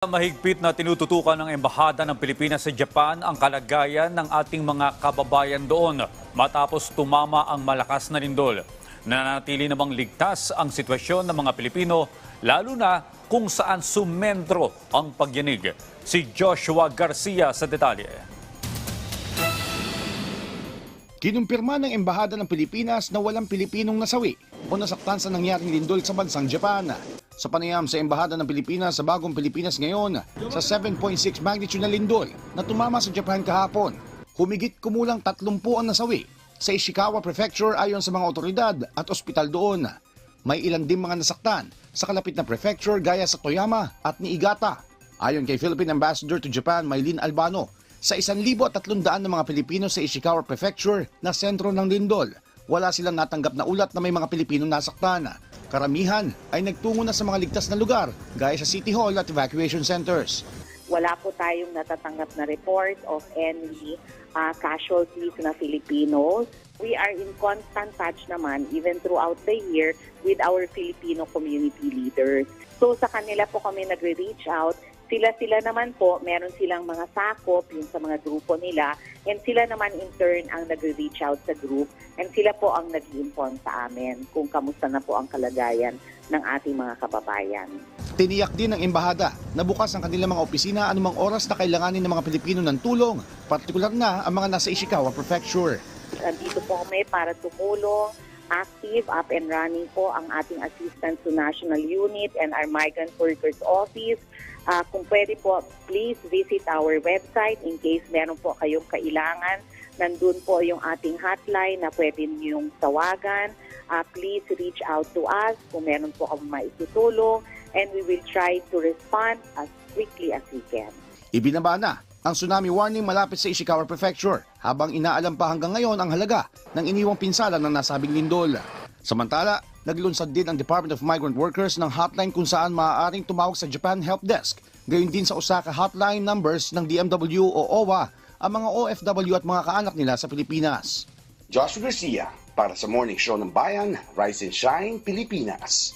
Mahigpit na tinututukan ng Embahada ng Pilipinas sa Japan ang kalagayan ng ating mga kababayan doon matapos tumama ang malakas na lindol. Nanatili namang ligtas ang sitwasyon ng mga Pilipino lalo na kung saan sumentro ang pagyanig. Si Joshua Garcia sa detalye. Kinumpirma ng Embahada ng Pilipinas na walang Pilipinong nasawi o nasaktan sa nangyaring lindol sa bansang Japan. Sa panayam sa Embahada ng Pilipinas sa bagong Pilipinas ngayon, sa 7.6 magnitude na lindol na tumama sa Japan kahapon, humigit kumulang 30 ang nasawi sa Ishikawa Prefecture ayon sa mga otoridad at ospital doon. May ilan din mga nasaktan sa kalapit na prefecture gaya sa Toyama at Niigata. Ayon kay Philippine Ambassador to Japan, Maylin Albano, sa 1,300 na mga Pilipino sa Ishikawa Prefecture na sentro ng lindol, wala silang natanggap na ulat na may mga Pilipino nasaktan. Karamihan ay nagtungo na sa mga ligtas na lugar gaya sa City Hall at evacuation centers. wala po tayong natatanggap na report of any uh, casualties na Filipinos. We are in constant touch naman even throughout the year with our Filipino community leaders. So sa kanila po kami nagre-reach out. Sila-sila naman po, meron silang mga sakop yung sa mga grupo nila and sila naman in turn ang nagre-reach out sa group and sila po ang nag-inform sa amin kung kamusta na po ang kalagayan ng ating mga kababayan. Tiniyak din ng Embahada na bukas ang kanilang mga opisina anumang oras na kailanganin ng mga Pilipino ng tulong, partikular na ang mga nasa Ishikawa Prefecture. Nandito po kami para tumulong. Active, up and running po ang ating Assistance to National Unit and our Migrant Workers Office. Ah, kung pwede po, please visit our website in case meron po kayong kailangan. Nandun po yung ating hotline na pwede niyong tawagan. Ah, please reach out to us kung meron po kami maitutulong and we will try to respond as quickly as we can. Ibinaba na ang tsunami warning malapit sa Ishikawa Prefecture habang inaalam pa hanggang ngayon ang halaga ng iniwang pinsala ng nasabing lindol. Samantala, naglunsad din ang Department of Migrant Workers ng hotline kung saan maaaring tumawag sa Japan Help Desk. Gayon din sa Osaka hotline numbers ng DMW o OWA ang mga OFW at mga kaanak nila sa Pilipinas. Joshua Garcia para sa Morning Show ng Bayan, Rise and Shine, Pilipinas.